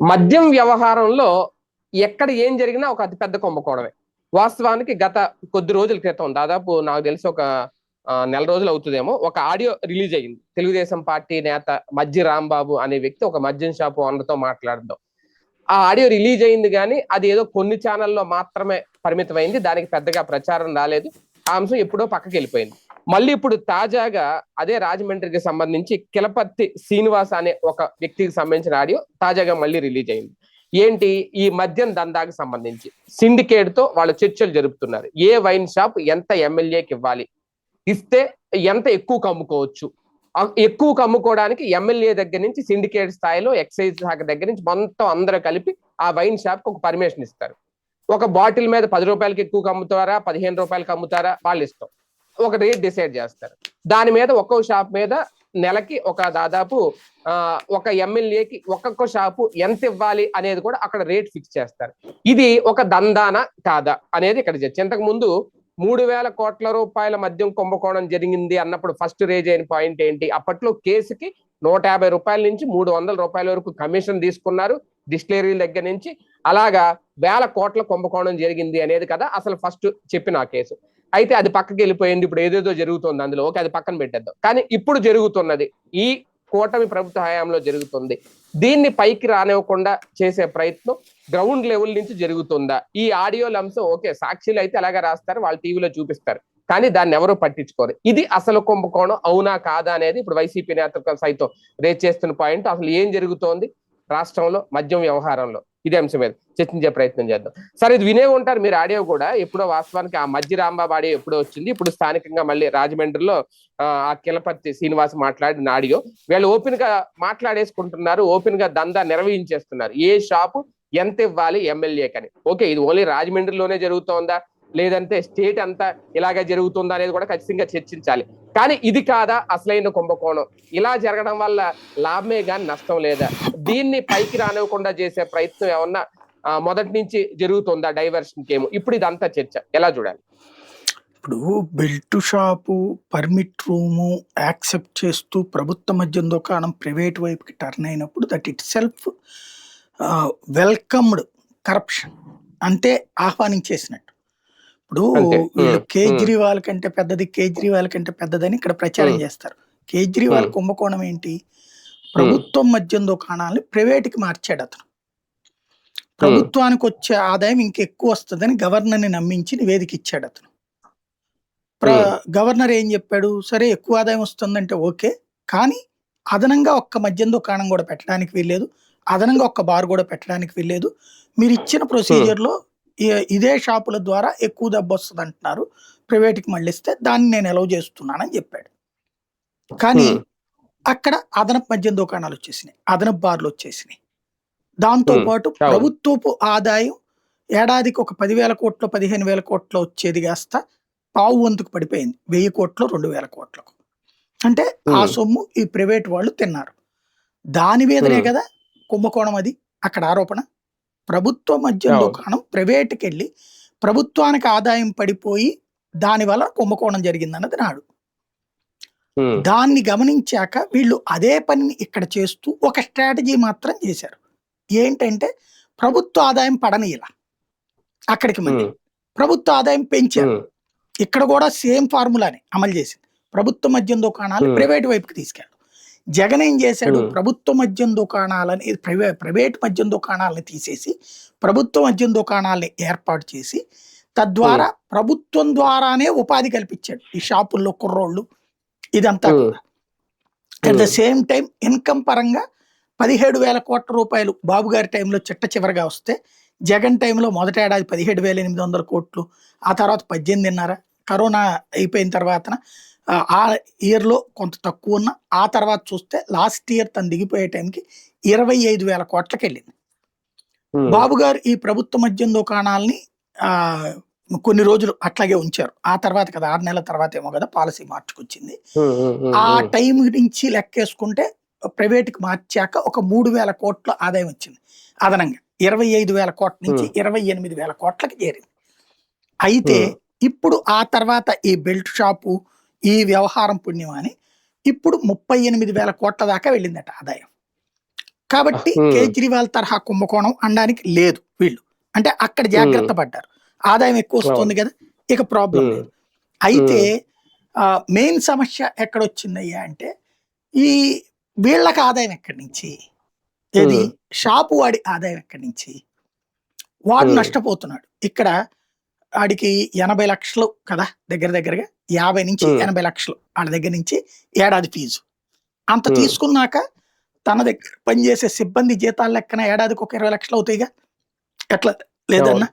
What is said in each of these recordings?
మద్యం వ్యవహారంలో ఎక్కడ ఏం జరిగినా ఒక అతి పెద్ద కుంభకోణమే వాస్తవానికి గత కొద్ది రోజుల క్రితం దాదాపు నాకు తెలిసి ఒక నెల రోజులు అవుతుందేమో ఒక ఆడియో రిలీజ్ అయ్యింది. తెలుగుదేశం పార్టీ నేత మజ్జి రాంబాబు అనే వ్యక్తి ఒక మద్యం షాప్ ఓనర్తో మాట్లాడడం. ఆ ఆడియో రిలీజ్ అయింది కానీ అది ఏదో కొన్ని ఛానల్లో మాత్రమే పరిమితమైంది. దానికి పెద్దగా ప్రచారం రాలేదు. ఆ అంశం ఎప్పుడో పక్కకి వెళ్ళిపోయింది మళ్ళీ ఇప్పుడు తాజాగా అదే రాజమండ్రికి సంబంధించి కిలపర్తి శ్రీనివాస్ అనే ఒక వ్యక్తికి సంబంధించిన ఆడియో తాజాగా మళ్ళీ రిలీజ్ అయింది. ఏంటి? ఈ మద్యం దందాకి సంబంధించి సిండికేట్తో వాళ్ళు చర్చలు జరుపుతున్నారు. ఏ వైన్ షాప్ ఎంత ఎమ్మెల్యేకి ఇవ్వాలి? ఇస్తే ఎంత ఎక్కువ కమ్ముకోవచ్చు? ఎక్కువ కమ్ముకోవడానికి ఎమ్మెల్యే దగ్గర నుంచి సిండికేట్ స్థాయిలో ఎక్సైజ్ శాఖ దగ్గర నుంచి మొత్తం అందరూ కలిపి ఆ వైన్ షాప్ ఒక పర్మిషన్ ఇస్తారు. ఒక బాటిల్ మీద పది రూపాయలకి ఎక్కువ కమ్ముతారా? పదిహేను రూపాయలకి అమ్ముతారా వాళ్ళు ఇష్టం. ఒక రేట్ డిసైడ్ చేస్తారు. దాని మీద ఒక్కో షాప్ మీద నెలకి ఒక దాదాపు ఒక ఎమ్మెల్యేకి ఒక్కొక్క షాపు ఎంత ఇవ్వాలి అనేది కూడా అక్కడ రేట్ ఫిక్స్ చేస్తారు. ఇది ఒక దందాన కాదా అనేది ఇక్కడ చర్చ. ఇంతకు ముందు మూడు వేల కోట్ల రూపాయల మద్యం కుంభకోణం జరిగింది అన్నప్పుడు ఫస్ట్ రేజ్ అయిన పాయింట్ ఏంటి? అప్పట్లో కేసుకి నూట యాభై రూపాయల నుంచి మూడు వందల రూపాయల వరకు కమిషన్ తీసుకున్నారు డిస్టిలరీల దగ్గర నుంచి. అలాగా వేల కోట్ల కుంభకోణం జరిగింది అనేది కదా అసలు ఫస్ట్ చెప్పిన ఆ కేసు. అయితే అది పక్కకి వెళ్ళిపోయింది. ఇప్పుడు ఏదేదో జరుగుతుంది అందులో. ఓకే అది పక్కన పెట్టేద్దాం. కానీ ఇప్పుడు జరుగుతున్నది ఈ కూటమి ప్రభుత్వ హయాంలో జరుగుతుంది. దీన్ని పైకి రానివ్వకుండా చేసే ప్రయత్నం గ్రౌండ్ లెవెల్ నుంచి జరుగుతుందా? ఈ ఆడియోల అంశం ఓకే సాక్షులు అయితే అలాగే రాస్తారు వాళ్ళు టీవీలో చూపిస్తారు. కానీ దాన్ని ఎవరు పట్టించుకోరు. ఇది అసలు కుంభకోణం అవునా కాదా అనేది ఇప్పుడు వైసీపీ నేతృత్వం సైతం రేట్ చేస్తున్న పాయింట్. అసలు ఏం జరుగుతోంది? రాష్ట్రంలో మద్యం వ్యవహారంలో. ఇదే అంశం మీద చర్చించే ప్రయత్నం చేద్దాం. సరే ఇది వినే ఉంటారు మీరు ఆడియో కూడా. ఎప్పుడో వాస్తవానికి ఆ మధ్య రాంబాబు ఆడియో ఎప్పుడో వచ్చింది. ఇప్పుడు స్థానికంగా మళ్ళీ రాజమండ్రిలో ఆ, ఆ కిలపర్తి శ్రీనివాస్ మాట్లాడిన ఆడియో. వీళ్ళు ఓపెన్గా మాట్లాడేసుకుంటున్నారు ఓపెన్గా దందా నిర్వహించేస్తున్నారు. ఏ షాపు ఎంత ఇవ్వాలి ఎమ్మెల్యేకని? ఓకే ఇది ఓన్లీ రాజమండ్రిలోనే జరుగుతోందా? లేదంటే స్టేట్ అంతా ఇలాగే జరుగుతుందా అనేది కూడా ఖచ్చితంగా చర్చించాలి. కానీ ఇది కాదా అసలైన కుంభకోణం? ఇలా జరగడం వల్ల లాభమే కానీ నష్టం లేదా? దీన్ని పైకి రానివ్వకుండా చేసే ప్రయత్నం ఏమన్నా మొదటి నుంచి జరుగుతుందా డైవర్షన్ ఏమో ఇప్పుడు ఇదంతా చర్చ. ఎలా చూడాలి? ఇప్పుడు belt shop permit room accept చేస్తూ ప్రభుత్వ మద్యం దుకాణం ప్రైవేట్ వైపుకి టర్న్ అయినప్పుడు that itself welcomed corruption అంటే ఆహ్వానించేసినట్టు. ఇప్పుడు. వీళ్ళు కేజ్రీవాల్ కంటే పెద్దది కేజ్రీవాల్ కంటే పెద్దదని ఇక్కడ ప్రచారం. చేస్తారు కేజ్రీవాల్. కుంభకోణం ఏంటి ప్రభుత్వం మద్యం దుకాణాలని ప్రైవేట్కి మార్చాడు అతను ప్రభుత్వానికి వచ్చే ఆదాయం ఇంకెక్కువ వస్తుందని గవర్నర్ని నమ్మించి నివేదిక ఇచ్చాడు అతను. గవర్నర్ ఏం చెప్పాడు సరే ఎక్కువ ఆదాయం వస్తుందంటే ఓకే కానీ అదనంగా ఒక్క మద్యం దుకాణం కూడా పెట్టడానికి వీల్లేదు అదనంగా ఒక్క బార్ కూడా పెట్టడానికి వీల్లేదు మీరు ఇచ్చిన ప్రొసీజర్లో ఇదే షాపుల ద్వారా ఎక్కువ దెబ్బ వస్తుంది అంటున్నారు ప్రైవేట్కి మళ్ళిస్తే దాన్ని నేను ఎలవ్ చేస్తున్నానని చెప్పాడు కానీ. అక్కడ అదనపు మద్యం దుకాణాలు వచ్చేసినాయి అదనపు బార్లు వచ్చేసినాయి దాంతో. పాటు. ప్రభుత్వపు ఆదాయం ఏడాదికి ఒక పదివేల కోట్లు పదిహేను వేల కోట్లు వచ్చేది కాస్త పావు వంతుకు పడిపోయింది వెయ్యి కోట్లు రెండు వేల కోట్లకు అంటే ఆ. సొమ్ము ఈ ప్రైవేట్ వాళ్ళు తిన్నారు దాని మీదనే. కదా కుంభకోణం అది అక్కడ ఆరోపణ ప్రభుత్వ మద్యం. దుకాణం ప్రైవేట్కి వెళ్ళి ప్రభుత్వానికి ఆదాయం పడిపోయి దానివల్ల కుంభకోణం జరిగిందన్నది నాడు. దాన్ని గమనించాక వీళ్ళు అదే పనిని ఇక్కడ చేస్తూ ఒక స్ట్రాటజీ మాత్రం చేశారు ఏంటంటే ప్రభుత్వ ఆదాయం పడనీయాల అక్కడికి మళ్ళీ ఉమ్. ప్రభుత్వ ఆదాయం పెంచారు. ఇక్కడ కూడా సేమ్ ఫార్ములాని అమలు చేసింది ప్రభుత్వ మద్యం దుకాణాలు. ప్రైవేట్ వైపుకి తీసుకెళ్ళాడు జగన్ ఏం చేశాడు. ప్రభుత్వ మద్యం దుకాణాలని ప్రైవేట్ ప్రైవేట్ మద్యం దుకాణాలని తీసేసి ప్రభుత్వ మద్యం దుకాణాలని ఏర్పాటు చేసి తద్వారా ప్రభుత్వం ద్వారానే ఉపాధి కల్పించాడు ఈ షాపుల్లో కుర్రోళ్ళు. ఇదంతా at the. Same time income పరంగా పదిహేడు వేల కోట్ల రూపాయలు బాబు గారి టైంలో చిట్ట చివరిగా వస్తే జగన్ టైంలో మొదటి ఏడాది పదిహేడు వేల ఎనిమిది వందల కోట్లు ఆ తర్వాత పద్దెనిమిదిన్నర కరోనా అయిపోయిన తర్వాత ఆ ఇయర్లో కొంత తక్కువ ఉన్న ఆ తర్వాత చూస్తే లాస్ట్ ఇయర్ తను దిగిపోయే టైంకి ఇరవై ఐదు వేల కోట్లకి వెళ్ళింది. బాబు గారు ఈ ప్రభుత్వ మద్యం దుకాణాలని ఆ, కొన్ని రోజులు అట్లాగే ఉంచారు ఆ తర్వాత కదా ఆరు నెలల తర్వాత ఏమో కదా పాలసీ మార్చుకొచ్చింది. ఆ. టైం నుంచి లెక్కేసుకుంటే ప్రైవేట్కి మార్చాక ఒక మూడు వేల కోట్ల ఆదాయం వచ్చింది అదనంగా ఇరవై ఐదు వేల కోట్ల నుంచి. ఇరవై ఎనిమిది వేల కోట్లకి చేరింది అయితే. ఇప్పుడు ఆ తర్వాత ఈ బెల్ట్ షాపు ఈ వ్యవహారం పుణ్యం అని ఇప్పుడు ముప్పై ఎనిమిది వేల కోట్ల దాకా వెళ్ళిందట ఆదాయం. కాబట్టి. కేజ్రీవాల్ తరహా కుంభకోణం అనడానికి లేదు వీళ్ళు. అంటే అక్కడ జాగ్రత్త పడ్డారు. ఆదాయం ఎక్కువ వస్తుంది కదా ఇక ప్రాబ్లం లేదు. అయితే మెయిన్ సమస్య ఎక్కడ వచ్చిందయ్యా అంటే ఈ వీళ్ళకి ఆదాయం ఎక్కడి నుంచి? ఏది. షాపు వాడి ఆదాయం ఎక్కడి నుంచి? వాడు. నష్టపోతున్నాడు. ఇక్కడ వాడికి ఎనభై లక్షలు కదా దగ్గర దగ్గరగా యాభై నుంచి. ఎనభై లక్షలు వాళ్ళ దగ్గర నుంచి ఏడాది ఫీజు. అంత. తీసుకున్నాక తన దగ్గర పనిచేసే సిబ్బంది జీతాల లెక్కన ఏడాదికి ఒక ఇరవై లక్షలు అవుతాయిగా? ఎట్లా? లేదన్నా?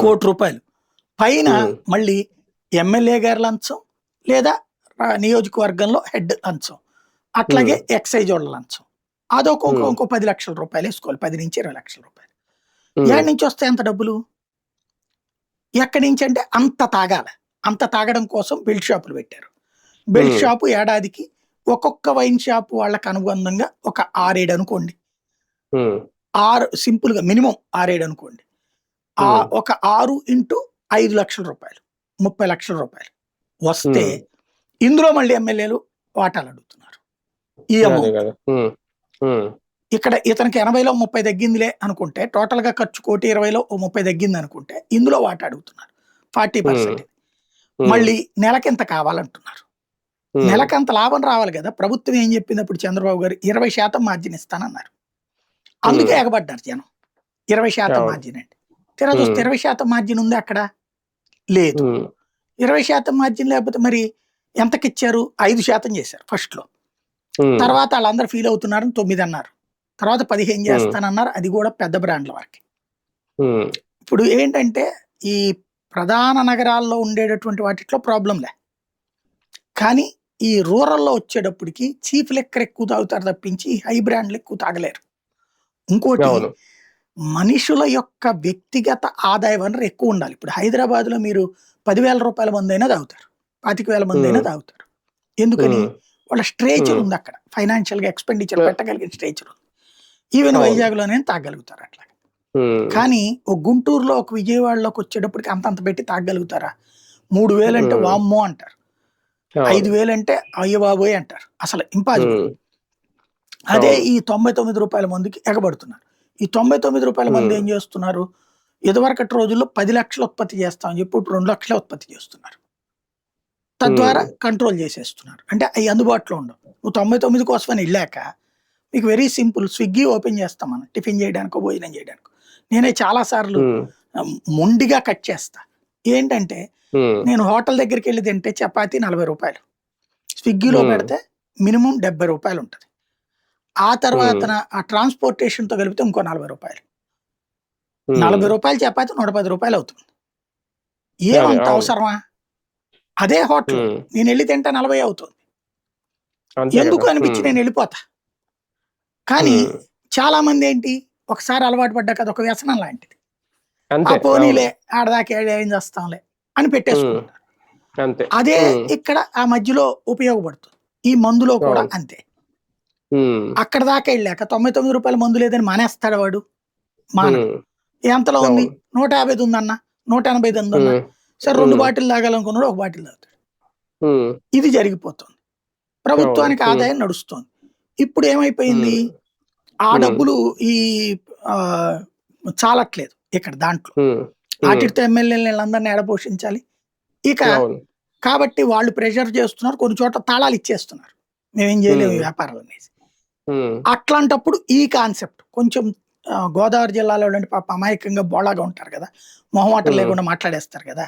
కోటి రూపాయలు. పైన. మళ్ళీ ఎమ్మెల్యే గారి లంచం లేదా నియోజకవర్గంలో హెడ్ లంచం. అట్లాగే ఎక్సైజ్ వాళ్ళ లంచం. అదొక ఇంకో- పది లక్షల రూపాయలు వేసుకోవాలి. పది నుంచి ఇరవై లక్షల రూపాయలు. ఏడు నుంచి వస్తాయి అంత డబ్బులు? ఎక్కడి నుంచి అంటే అంత తాగాల. అంత తాగడం కోసం బెల్ట్ షాపులు పెట్టారు. బెల్ట్. షాపు ఏడాదికి ఒక్కొక్క వైన్ షాప్ వాళ్ళకి అనుబంధంగా ఒక ఆరేడు అనుకోండి. ఆరు సింపుల్గా మినిమం ఆరేడు అనుకోండి. ఆ. ఒక ఆరు ఇంటూ ఐదు లక్షల రూపాయలు ముప్పై లక్షల రూపాయలు వస్తే. ఇందులో మళ్ళీ ఎమ్మెల్యేలు వాటాలు అడుగుతున్నారు. ఈ అమౌంట్. ఇక్కడ ఇతనికి ఎనభైలో ముప్పై తగ్గిందిలే అనుకుంటే టోటల్గా ఖర్చు కోటి ఇరవైలో ఓ ముప్పై తగ్గింది అనుకుంటే ఇందులో వాటా అడుగుతున్నారు. Forty percent. మళ్ళీ నెలకింత కావాలంటున్నారు? నెలకంత లాభం రావాలి కదా. ప్రభుత్వం ఏం చెప్పింది అప్పుడు చంద్రబాబు గారు ఇరవై శాతం మార్జిన్ ఇస్తానన్నారు. అందుకే ఎగబడ్డారు జనం. ఇరవై శాతం. మార్జిన్ అండి తీరా చూస్తే. ఇరవై శాతం మార్జిన్ ఉంది అక్కడ? లేదు. ఇరవై శాతం మార్జిన్ లేకపోతే మరి ఎంతకి ఇచ్చారు ఐదు శాతం చేశారు ఫస్ట్లో ఉమ్, తర్వాత వాళ్ళందరూ ఫీల్ అవుతున్నారని తొమ్మిది అన్నారు. తర్వాత పదిహేను. చేస్తానన్నారు. అది కూడా పెద్ద బ్రాండ్ల వరకు. ఇప్పుడు ఏంటంటే ఈ ప్రధాన నగరాల్లో ఉండేటటువంటి వాటిలో ప్రాబ్లం లే. కానీ ఈ రూరల్లో వచ్చేటప్పటికి చీఫ్ లెక్కర్ ఎక్కువ తాగుతారు తప్పించి హై బ్రాండ్లు ఎక్కువ తాగలేరు. ఇంకోటి మనుషుల యొక్క వ్యక్తిగత ఆదాయ వనరు ఎక్కువ ఉండాలి. ఇప్పుడు హైదరాబాద్లో మీరు పదివేల రూపాయల మంది అయినా తాగుతారు. పాతిక వేల మంది అయినా. తాగుతారు. ఎందుకని? వాళ్ళ స్ట్రేచర్. ఉంది అక్కడ. ఫైనాన్షియల్గా ఎక్స్పెండిచర్. పెట్టగలిగిన స్ట్రేచర్ ఉంది. ఈవెన్ అవును. వైజాగ్లోనే తాగలుగుతారు అట్లా కానీ ఒక గుంటూరులో ఒక విజయవాడలోకి వచ్చేటప్పటికి అంత అంత పెట్టి తాగలుగుతారా? మూడు వేలు అంటే. వామ్మో అంటారు. ఐదు వేలు అంటే అయ్య బాబోయ్ అంటారు. అసలు ఇంపాసిబుల్. అదే. ఈ తొంభై తొమ్మిది రూపాయల మందికి ఎగబడుతున్నారు. ఈ తొంభై తొమ్మిది రూపాయల మంది. ఏం చేస్తున్నారు? ఇదివరకటి రోజుల్లో పది లక్షలు ఉత్పత్తి చేస్తామని చెప్పి ఇప్పుడు రెండు లక్షల ఉత్పత్తి చేస్తున్నారు. తద్వారా కంట్రోల్ చేసేస్తున్నారు. అంటే అవి అందుబాటులో ఉండవు. నువ్వు తొంభై తొమ్మిది కోసమని వెళ్ళాక మీకు వెరీ సింపుల్ స్విగ్గీ ఓపెన్ చేస్తాం మనం. టిఫిన్ చేయడానికో భోజనం చేయడానికో. నేనే చాలా సార్లు ఉమ్, మొండిగా కట్ చేస్తా. ఏంటంటే నేను హోటల్ దగ్గరికి వెళ్ళి తింటే చపాతీ నలభై రూపాయలు. స్విగ్గీలో. పెడితే మినిమం డెబ్బై రూపాయలు ఉంటుంది. ఆ తర్వాత ఆ ట్రాన్స్పోర్టేషన్తో కలిపితే ఇంకో నలభై రూపాయలు. నలభై రూపాయలు చపాతీ నూట పది రూపాయలు అవుతుంది. ఏమంత. అవసరమా? అదే హోటల్. నేను వెళ్ళి తింటే నలభై అవుతుంది. ఎందుకు. అనిపించి నేను వెళ్ళిపోతా? కానీ చాలా మంది ఏంటి ఒకసారి అలవాటు పడ్డాక అది ఒక వ్యసనం లాంటిది. ఆ పోనీలే ఆడదాకా ఏం చేస్తాంలే అని పెట్టేసుకుంటారు. అదే. ఇక్కడ ఆ మధ్యలో ఉపయోగపడుతుంది. ఈ మందులో కూడా. అంతే. అక్కడ దాకా వెళ్ళాక తొంభై తొమ్మిది రూపాయల మందు లేదని మానేస్తాడు వాడు. మాన ఎంతలో ఉంది. నూట యాభైది ఉందన్న నూట ఎనభైది ఉందన్న సరే రెండు. బాటిల్ తాగాలనుకున్నాడు ఒక బాటిల్ తాగుతాడు. ఇది జరిగిపోతుంది. ప్రభుత్వానికి. ఆదాయం నడుస్తుంది. ఇప్పుడు ఏమైపోయింది? ఆ. డబ్బులు ఈ చాలట్లేదు ఇక్కడ దాంట్లో. వాటితో ఎమ్మెల్యేలు వీళ్ళందరినీ ఎడ పోషించాలి ఇక. కాబట్టి వాళ్ళు ప్రెషర్ చేస్తున్నారు కొన్ని చోట్ల తాళాలు ఇచ్చేస్తున్నారు. మేమేం చేయలేము. వ్యాపారాలు అనేసి. అట్లాంటప్పుడు ఈ కాన్సెప్ట్ కొంచెం గోదావరి జిల్లాలో పాప అమాయకంగా బోళాగా ఉంటారు కదా మొహమాటం. లేకుండా మాట్లాడేస్తారు కదా.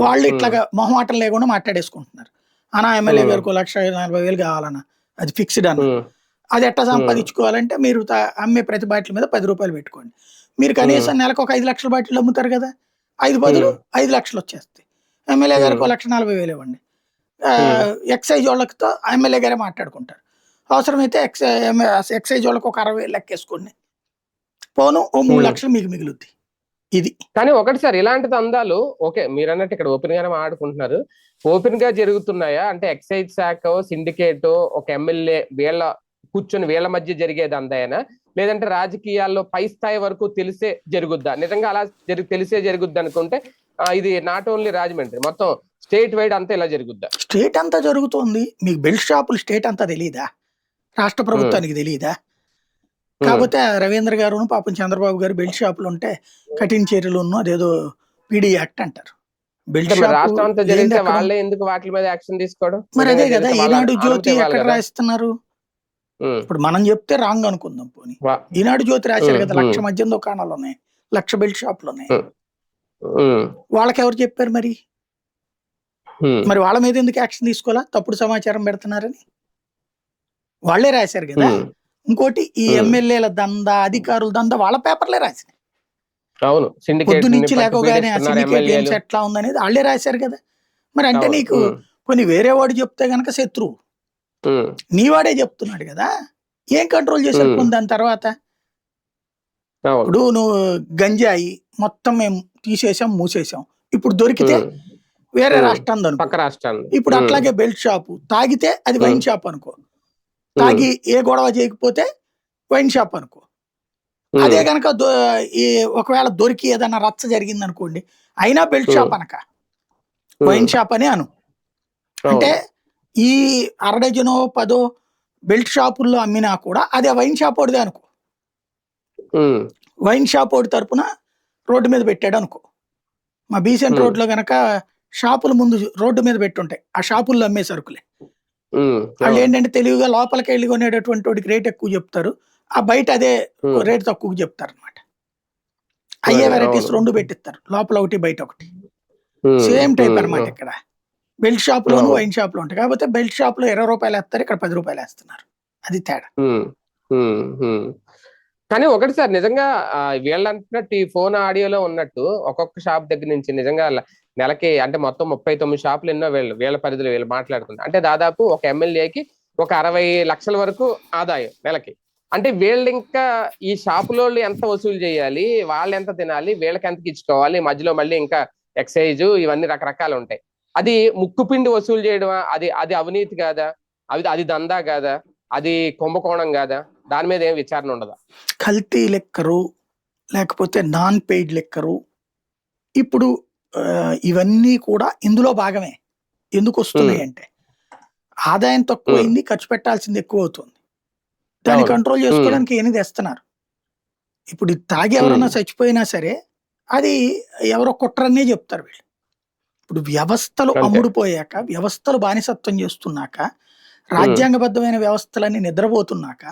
వాళ్ళు ఇట్లాగా మొహమాటం లేకుండా మాట్లాడేసుకుంటున్నారు. అనా ఎమ్మెల్యే. గారికి లక్ష నలభై వేలు కావాలన్న అది ఫిక్స్డ్ అన్న. అది ఎట్లా సంపాదించుకోవాలంటే మీరు అమ్మే ప్రతి బాటిల్ మీద పది రూపాయలు పెట్టుకోండి. మీరు కనీసం నెలకు ఒక ఐదు లక్షల బాటిల్ అమ్ముతారు కదా? ఐదు బదులు ఐదు లక్షలు వచ్చేస్తాయి. ఎమ్మెల్యే గారికి ఒక లక్ష నలభై వేలు ఇవ్వండి. ఎక్సైజ్ వాళ్ళతో ఎమ్మెల్యే గారే మాట్లాడుకుంటారు. అవసరమైతే ఎక్సై ఎక్సైజ్ వాళ్ళకి ఒక అరవై వేలు లెక్కేసుకోండి. పోను ఓ మూడు. లక్షలు మీకు మిగులుద్ది. ఇది. కానీ ఒకటి సార్ ఇలాంటి దందాలు ఓకే మీరు అన్నట్టు ఇక్కడ ఓపెన్ గానే ఆడుకుంటున్నారు ఓపెన్గా జరుగుతున్నాయా? అంటే ఎక్సైజ్ శాఖ సిండికేట్ ఒక ఎమ్మెల్యే వీళ్ళ కూర్చొని వీళ్ళ మధ్య జరిగే దందాయనా లేదంటే రాజకీయాల్లో పై స్థాయి వరకు తెలిసే జరుగుద్దా? నిజంగా అలా జరి తెలిసే జరుగుద్ది అనుకుంటే ఇది నాట్ ఓన్లీ రాజమండ్రి మొత్తం స్టేట్ వైడ్ అంతా ఇలా జరుగుద్దా? స్టేట్ అంతా జరుగుతోంది. మీకు బెల్ట్ షాపులు స్టేట్ అంతా తెలియదా రాష్ట్ర ప్రభుత్వానికి తెలియదా కాకపోతే రవీంద్ర గారు పాపం చంద్రబాబు గారు బెల్ట్ షాపులు ఉంటే కఠిన చర్యలు ఉన్న అదేదో పీడీ యాక్ట్ అంటారు. రాష్ట్రం అంతా ఏంది జరిగితే? వాళ్ళే ఎందుకు వాటి మీద యాక్షన్ తీసుకోవడం? మరి అదే కదా ఈనాడు జ్యోతి ఎక్కడ. రాయిస్తున్నారు? ఉమ్, ఇప్పుడు మనం చెప్తే రాంగ్ అనుకుందాం పోనీ. ఈనాడు జ్యోతి రాశారు కదా లక్ష. మద్యం దుకాణాలు ఉన్నాయి లక్ష బెల్ట్ షాపులు ఉన్నాయి వాళ్ళకి ఎవరు చెప్పారు మరి? మరి వాళ్ళ మీద ఎందుకు యాక్షన్ తీసుకోవాలా? తప్పుడు సమాచారం పెడుతున్నారని. వాళ్ళే రాశారు కదా. ఇంకోటి ఈ. ఎమ్మెల్యేల దందా అధికారుల దందా వాళ్ళ పేపర్లే రాసినాయి. అవును. సిండికేట్ పొద్దు నుంచి ని లేకోగానే ఆ పట్టుపీడిస్తున్నారు syndicate ఎమ్మెల్యేలు. games ఎట్లా ఉందనేది వాళ్ళే రాశారు కదా. మరి అంటే నీకు కొన్ని వేరే వాడు చెప్తే గనక శత్రువు. నీవాడే చెప్తున్నాడు కదా. ఏం కంట్రోల్ చేశారు. పోనీ దాని తర్వాత? ఇప్పుడు నువ్వు గంజాయి మొత్తం మేము తీసేసాం మూసేసాం. ఇప్పుడు దొరికితే వేరే. రాష్ట్రం అనుకో. పక్క ఇప్పుడు అట్లాగే బెల్ట్ షాపు. తాగితే అది వైన్. షాప్ అనుకో. తాగి ఏ గొడవ చేయకపోతే వైన్ షాప్ అనుకో. అదే కనుక ఈ ఒకవేళ దొరికి ఏదైనా రచ్చ జరిగింది అనుకోండి అయినా బెల్ట్ షాప్ అనక. వైన్ షాప్ అని అను. అంటే ఈ అరడజనో పదో బెల్ట్ షాపుల్లో అమ్మినా కూడా అదే వైన్ షాప్ వాడిదే అనుకో. వైన్ షాప్ వాడి తరపున రోడ్డు మీద పెట్టాడు అనుకో. మా బీసెంట్ Hmm. రోడ్లో గనక షాపుల ముందు రోడ్డు మీద పెట్టుంటాయి. ఆ షాపుల్లో అమ్మే సరుకులే. వాళ్ళు ఏంటంటే తెలివిగా లోపలికి వెళ్ళి కొనేటటువంటి వాడికి రేట్ ఎక్కువ చెప్తారు. ఆ బయట అదే రేట్ తక్కువ చెప్తారు అనమాట అయ్యే వెరైటీస్. రెండు పెట్టిస్తారు. లోపల ఒకటి బయట ఒకటి. సేమ్ టైప్ ఉమ్, ఇక్కడ. బెల్ట్ షాప్ లోను. వైన్ షాప్లో ఉంటాయి. కాకపోతే బెల్ట్ షాప్లో ఇరవై రూపాయలు వేస్తారు ఇక్కడ పది రూపాయలు వేస్తున్నారు. అది తేడా. కానీ ఒకటి సార్ నిజంగా వీళ్ళు అంటున్నట్టు ఈ ఫోన్ ఆడియోలో ఉన్నట్టు ఒక్కొక్క షాప్ దగ్గర నుంచి నిజంగా నెలకి అంటే మొత్తం ముప్పై తొమ్మిది షాపులు ఎన్నో వీళ్ళు వీళ్ళ పరిధిలో వీళ్ళు మాట్లాడుతున్నారు అంటే దాదాపు ఒక ఎమ్మెల్యేకి ఒక అరవై లక్షల వరకు ఆదాయం నెలకి. అంటే వీళ్ళు ఇంకా ఈ షాపులో ఎంత వసూలు చేయాలి వాళ్ళు ఎంత తినాలి వీళ్ళకి ఎంత ఇచ్చుకోవాలి మధ్యలో మళ్ళీ ఇంకా ఎక్సైజ్ ఇవన్నీ రకరకాలు ఉంటాయి. అది ముక్కుపిండి వసూలు చేయడమా? అది అది అవినీతి కాదా? అది అది దందా కాదా? అది కుంభకోణం కాదా? దాని మీద ఏం విచారణ ఉండదా? కల్తీ లెక్కరు లేకపోతే నాన్ పెయిడ్ లెక్కరు. ఇప్పుడు ఇవన్నీ కూడా ఇందులో భాగమే. ఎందుకు వస్తున్నాయి అంటే ఆదాయం తక్కువైంది ఖర్చు పెట్టాల్సింది ఎక్కువ అవుతుంది. దాన్ని. కంట్రోల్ చేసుకోవడానికి ఏమి తెస్తున్నారు ఇప్పుడు ఇది తాగి ఎవరన్నా. చచ్చిపోయినా సరే అది ఎవరో కుట్రనే చెప్తారు వీళ్ళు ఇప్పుడు వ్యవస్థలు. అమ్ముడుపోయాక వ్యవస్థలు బానిసత్వం చేస్తున్నాక రాజ్యాంగబద్ధమైన వ్యవస్థలన్నీ నిద్రపోతున్నాక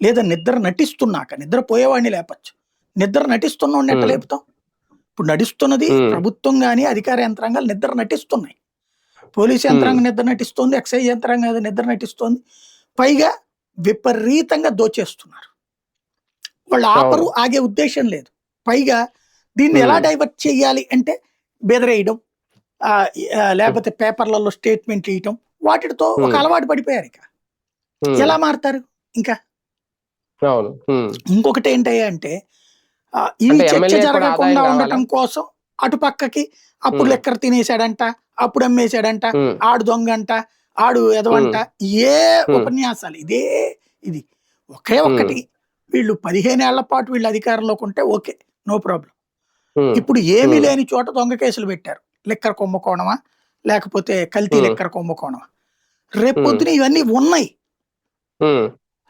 లేదా నిద్ర నటిస్తున్నాక నిద్రపోయేవాడిని లేపచ్చు నిద్ర నటిస్తున్నవాడిని ఎట్ట Hmm. లేపుతాం ఇప్పుడు నడుస్తున్నది. ప్రభుత్వం గాని అధికార యంత్రాంగాలు నిద్ర నటిస్తున్నాయి పోలీస్ యంత్రాంగం నిద్ర నటిస్తోంది ఎక్సైజ్ యంత్రాంగం నిద్ర నటిస్తోంది పైగా విపరీతంగా దోచేస్తున్నారు. వాళ్ళు ఆపరు ఆగే ఉద్దేశం లేదు. పైగా దీన్ని ఎలా. డైవర్ట్ చేయాలి అంటే బెదరేయడం లేకపోతే పేపర్లలో స్టేట్మెంట్లు ఇయటం వాటితో ఒక. అలవాటు పడిపోయారు ఇక. ఎలా మారుతారు ఇంకా? ఇంకొకటి ఏంటయ్యా అంటే ఈ అంటే చర్చ జరగకుండా ఉండటం కోసం అటు పక్కకి అప్పుడు. లెక్కర తినేశాడంట అప్పుడు అమ్మేశాడంట ఆడు దొంగంట ఆడు ఎదవంట ఏ. ఉపన్యాసాలు ఇదే ఇది ఒకే ఒక్కటి వీళ్ళు పదిహేనేళ్ళ పాటు వీళ్ళు అధికారంలోకి ఉంటే ఓకే నో ప్రాబ్లం ఇప్పుడు ఏమీ. లేని చోట దొంగ కేసులు పెట్టారు లిక్కర్ కుంభకోణమా లేకపోతే కల్తీ. లిక్కర్ కుంభకోణమా రేపు. పొద్దున ఇవన్నీ ఉన్నాయి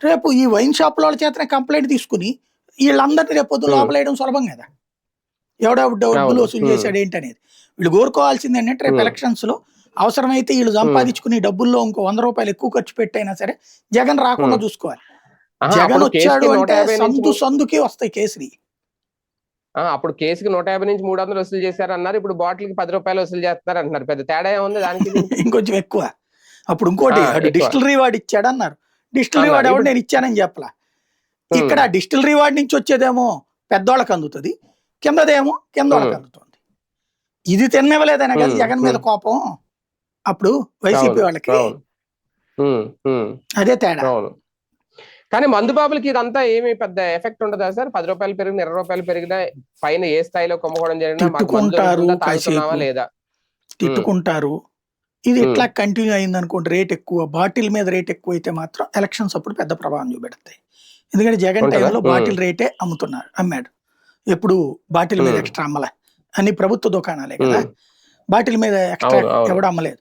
రేపు ఈ వైన్ షాప్ వాళ్ళ చేతనే కంప్లైంట్ తీసుకుని వీళ్ళందరినీ రేపు పొద్దున. లోపలేయడం సులభం కదా ఎవడో డబ్బులు. వసూలు. చేశాడు ఏంటనేది వీళ్ళు కోరుకోవాల్సింది ఏంటంటే రేపు. ఎలక్షన్స్లో అవసరమైతే వీళ్ళు సంపాదించుకుని డబ్బుల్లో ఇంకో వంద రూపాయలు ఎక్కువ ఖర్చు పెట్టైనా సరే జగన్ రాకుండా. చూసుకోవాలి జగన్ వచ్చాడు అంటే సందు సందుకి వస్తాయి కేసులు అప్పుడు కేసుకి నూట యాభై నుంచి మూడు వందలు వసూలు చేశారు అన్నారు ఇప్పుడు బాటిల్కి పది రూపాయలు వసూలు చేస్తున్నారు అంటున్నారు పెద్ద తేడా ఏముంది దానికి? ఇంకొంచెం ఎక్కువ అప్పుడు ఇంకోటి. డిస్టిలరీ వాడు ఇచ్చాడు అన్నారు డిస్టిలరీ. వాడు ఎవడు ఇప్పుడు- నేను ఇచ్చానని చెప్పలా. ఇక్కడ డిస్టిలరీ వాడి నుంచి వచ్చేదేమో పెద్దోళ్ళకి అందుతుంది కిందదేమో కింద వాళ్ళకి. అందుతుంది ఇది తిన్నవలేదనే కదా. జగన్ మీద. కోపం అప్పుడు వైసీపీ వాళ్ళకి అదే తేడా. కానీ మందు బాబులకి ఇదంతా ఏమి పెద్ద ఎఫెక్ట్ ఉండదా సార్? పది రూపాయలు పెరిగిన ఇరవై రూపాయలు పెరిగినా పైన ఏ స్థాయిలో కొమ్ముకోవడం జరిగినా. లేదా? తిట్టుకుంటారు. ఇది. ఇట్లా కంటిన్యూ అయింది అనుకోండి రేట్ ఎక్కువ బాటిల్ మీద రేట్ ఎక్కువ అయితే మాత్రం ఎలక్షన్స్ అప్పుడు పెద్ద ప్రభావం చూపెడతాయి. ఎందుకంటే జగన్? టైంలో. బాటిల్ రేటే అమ్ముతున్నారు అమ్మాడు. ఎప్పుడు బాటిల్ మీద. ఎక్స్ట్రా అమ్మలే. అన్ని ప్రభుత్వ దుకాణాలే కదా. బాటిల్ మీద ఎక్స్ట్రా. ఎవడు అమ్మలేదు.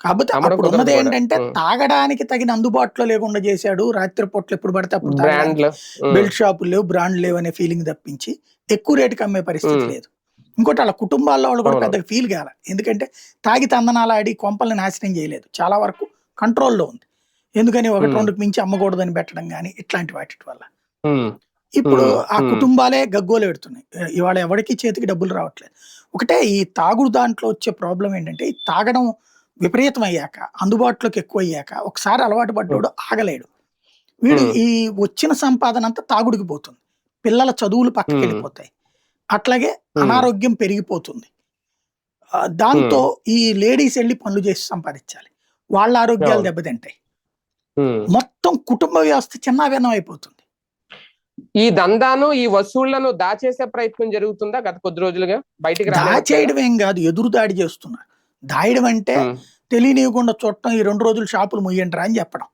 కాకపోతే అప్పుడు ఉన్నది. ఏంటంటే. తాగడానికి తగిన అందుబాటులో లేకుండా చేశాడు. రాత్రిపూట్లు ఎప్పుడు పడితే అప్పుడు బెల్ట్ షాపులు లేవు బ్రాండ్ లేవు అనే ఫీలింగ్ తప్పించి ఎక్కువ రేటుకి అమ్మే పరిస్థితి. లేదు. ఇంకోటి వాళ్ళ కుటుంబాల్లో వాళ్ళు కూడా. పెద్దగా ఫీల్ కాల. ఎందుకంటే తాగి తందనాలు ఆడి కొంపల్ని నాశనం చేయలేదు. చాలా వరకు కంట్రోల్లో ఉంది. ఎందుకని ఒకటి. రెండుకి మించి అమ్మకూడదని పెట్టడం కానీ ఇట్లాంటి వాటి వల్ల. ఇప్పుడు ఆ. కుటుంబాలే గగ్గోలు పెడుతున్నాయి. ఇవాళ ఎవరికి చేతికి డబ్బులు రావట్లేదు. ఒకటే ఈ తాగుడు దాంట్లో వచ్చే ప్రాబ్లం ఏంటంటే ఈ తాగడం విపరీతం అయ్యాక అందుబాటులోకి ఎక్కువ అయ్యాక ఒకసారి అలవాటు పడ్డాడు ఆగలేడు వీడు. ఈ వచ్చిన సంపాదన అంతా తాగుడికి పోతుంది పిల్లల చదువులు పక్కకి. వెళ్ళిపోతాయి అట్లాగే. అనారోగ్యం పెరిగిపోతుంది దాంతో ఈ లేడీస్ వెళ్ళి పనులు చేసి సంపాదించాలి వాళ్ళ ఆరోగ్యాలు. దెబ్బతింటాయి. మొత్తం కుటుంబ వ్యవస్థ చిన్నాభిన్నం అయిపోతుంది ఈ దందాను ఈ వసూళ్ళను దాచేసే ప్రయత్నం జరుగుతుందా గత కొద్ది రోజులుగా బయటికి? దాచేయడం ఏం కాదు ఎదురు దాడి చేస్తున్నారు దాయడం అంటే ఉమ్, తెలియనివ్వకుండా చూడటం ఈ రెండు రోజులు షాపులు ముయ్యండిరా అని చెప్పడం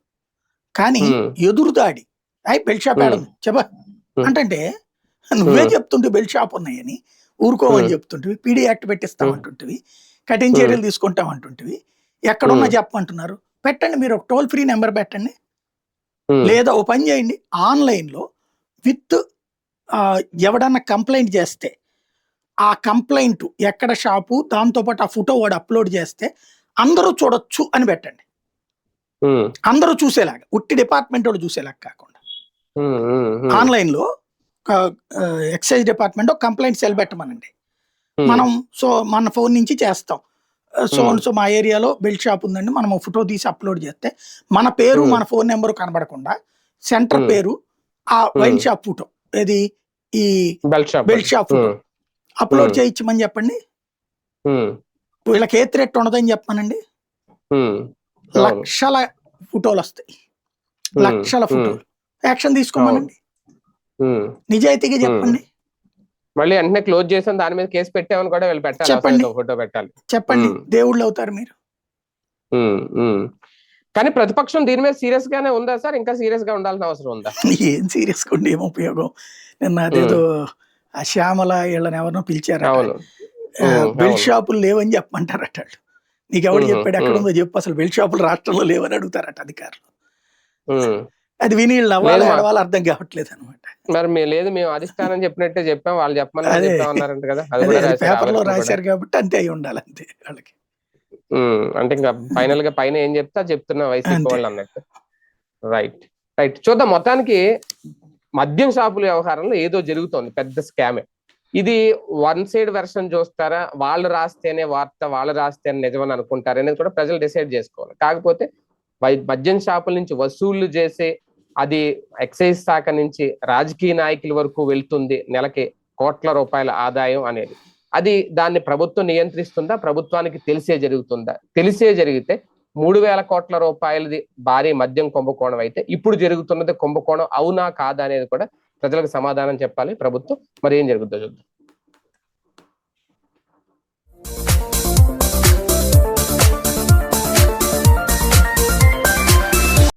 కానీ. ఎదురు దాడి అయి బెల్ట్ షాప్. ఏడుంది చెప్ప. అంటే నువ్వే. చెప్తుంటే బెల్ట్ షాప్ ఉన్నాయని ఊరుకోమని. చెప్తుంటివి పీడీ యాక్ట్ పెట్టిస్తామంటుంటివి కఠిన చర్యలు తీసుకుంటామంటుంటివి ఎక్కడున్నా ఉమ్. చెప్పమంటున్నారు పెట్టండి మీరు ఒక టోల్ ఫ్రీ నెంబర్ పెట్టండి లేదా ఓ పని చేయండి ఆన్లైన్లో విత్ ఎవడన్నా కంప్లైంట్ చేస్తే ఆ కంప్లైంట్ ఎక్కడ షాపు దాంతోపాటు ఆ ఫోటో వాడు అప్లోడ్ చేస్తే అందరూ చూడొచ్చు అని పెట్టండి అందరూ చూసేలాగా ఉట్టి డిపార్ట్మెంట్ వాళ్ళు చూసేలాగా కాకుండా ఉమ్. ఆన్లైన్లో ఎక్సైజ్ డిపార్ట్మెంట్ కంప్లైంట్ సెల్ పెట్టమనండి మనం సో మన ఫోన్ నుంచి చేస్తాం సో. సో మా ఏరియాలో బెల్ట్ షాప్ ఉందండి మనం ఫోటో తీసి అప్లోడ్ చేస్తే మన పేరు. మన ఫోన్ నెంబర్ కనబడకుండా సెంటర్. పేరు ఆ వైన్. షాప్ ఫోటో ఇది ఈ belt shop belt shop photo upload. చేయించమని చెప్పండి. వీళ్ళకి ఏ థ్రెట్ ఉండదని. అవును. లక్షల ఫోటోలు వస్తాయి. లక్షల ఫోటోలు. యాక్షన్ తీసుకోమనండి. నిజాయితీగా చెప్పండి. మళ్ళీ వెంటనే క్లోజ్ చేసాం దాని మీద కేసు పెట్టామని కూడా వీళ్ళు పెట్టాలి. చెప్పండి. ఫోటో పెట్టాలి. చెప్పండి. దేవుళ్ళు అవుతారు మీరు. కానీ ప్రతిపక్షం దీని మీద సీరియస్ గానే ఉందా సార్? ఇంకా సీరియస్గా ఉండాల్సిన అవసరం ఉందా? ఏం సీరియస్గా ఉండి ఏం ఉపయోగం. నిన్న అదేదో ఆ శ్యామల వీళ్ళని ఎవరినో పిలిచారు బెల్ట్. షాపులు లేవని చెప్పమంటారట వాళ్ళు. నీకు ఎవడు ఉమ్, చెప్పాడు ఎక్కడ. ఉందో చెప్పు అసలు బెల్ట్ షాపులు రాష్ట్రంలో లేవని అడుగుతారట అధికారులు. అది విని వీళ్ళు నవ్వాలి అర్థం కావట్లేదు అనమాట మరి మీ లేదు మేము అధిష్టానం చెప్పినట్టే చెప్పాం వాళ్ళు చెప్పమని కదా రాశారు, పేపర్లో ఆలోచన కూడా. రాశారు కాబట్టి అంతే అయి ఉండాలి అంతే వాళ్ళకి అంటే ఇంకా ఫైనల్గా పైన ఏం చెప్తా చెప్తున్నా వైసీపీ. వాళ్ళు అన్నట్టు రైట్ రైట్ చూద్దాం మొత్తానికి మద్యం షాపుల వ్యవహారంలో ఏదో జరుగుతోంది పెద్ద స్కామే. ఇది వన్ సైడ్ వెర్షన్ చూస్తారా? వాళ్ళు రాస్తేనే వార్త వాళ్ళు రాస్తేనే నిజమని అనుకుంటారు అనేది కూడా ప్రజలు డిసైడ్ చేసుకోవాలి. కాకపోతే వై- మద్యం షాపుల నుంచి వసూళ్ళు చేసే అది ఎక్సైజ్ శాఖ నుంచి రాజకీయ నాయకుల వరకు వెళ్తుంది నెలకి కోట్ల రూపాయల ఆదాయం అనేది. అది దాన్ని ప్రభుత్వం నియంత్రిస్తుందా? ప్రభుత్వానికి తెలిసే జరుగుతుందా? తెలిసే జరిగితే మూడు వేల కోట్ల రూపాయలది భారీ మద్యం కుంభకోణం అయితే ఇప్పుడు జరుగుతున్నది కుంభకోణం అవునా కాదా అనేది కూడా ప్రజలకు సమాధానం చెప్పాలి ప్రభుత్వం. మరి ఏం జరుగుతుందో చూద్దాం.